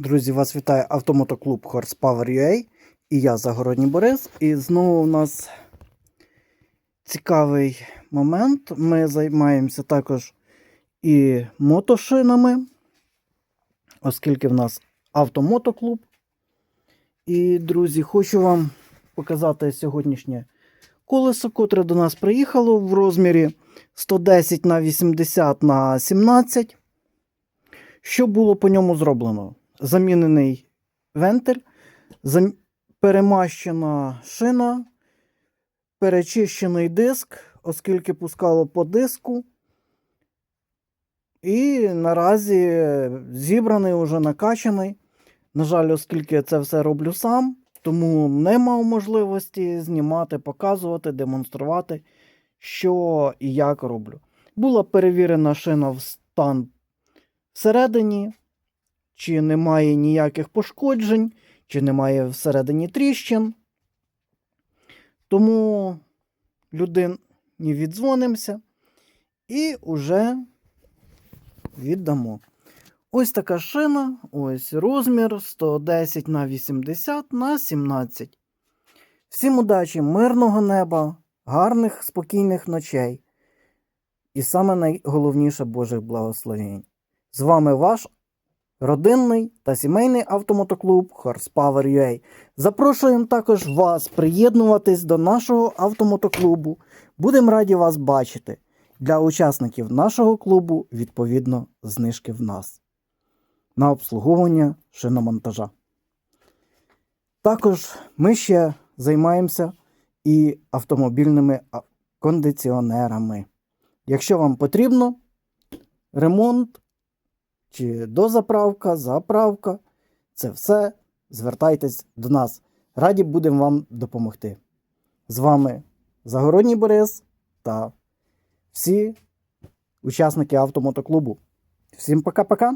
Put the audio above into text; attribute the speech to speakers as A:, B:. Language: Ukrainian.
A: Друзі, вас вітає автомотоклуб Horsepower UA і я Загородній Борис. І знову у нас цікавий момент. Ми займаємося також і мотошинами, оскільки в нас автомотоклуб. І, друзі, хочу вам показати сьогоднішнє колесо, котре до нас приїхало в розмірі 110 на 80 на 17. Що було по ньому зроблено? Замінений вентиль, зам... перемащена шина, перечищений диск, оскільки пускало по диску. І наразі зібраний, уже накачаний. На жаль, оскільки я це все роблю сам, тому не мав можливості знімати, показувати, демонструвати, що і як роблю. Була перевірена шина в стан всередині, чи немає ніяких пошкоджень, чи немає всередині тріщин. Тому людині віддзвонимося і вже віддамо. Ось така шина, ось розмір 110 на 80 на 17. Всім удачі, мирного неба, гарних, спокійних ночей. І саме найголовніше Божих благословень. З вами ваш родинний та сімейний автомотоклуб Horsepower UA. Запрошуємо також вас приєднуватись до нашого автомотоклубу. Будемо раді вас бачити. Для учасників нашого клубу, відповідно, знижки в нас на обслуговування шиномонтажа. Також ми ще займаємося і автомобільними кондиціонерами. Якщо вам потрібно ремонт чи дозаправка, заправка, це все звертайтесь до нас. Раді будемо вам допомогти. З вами Загородній Борис та всі учасники автомотоклубу. Всім пока-пока!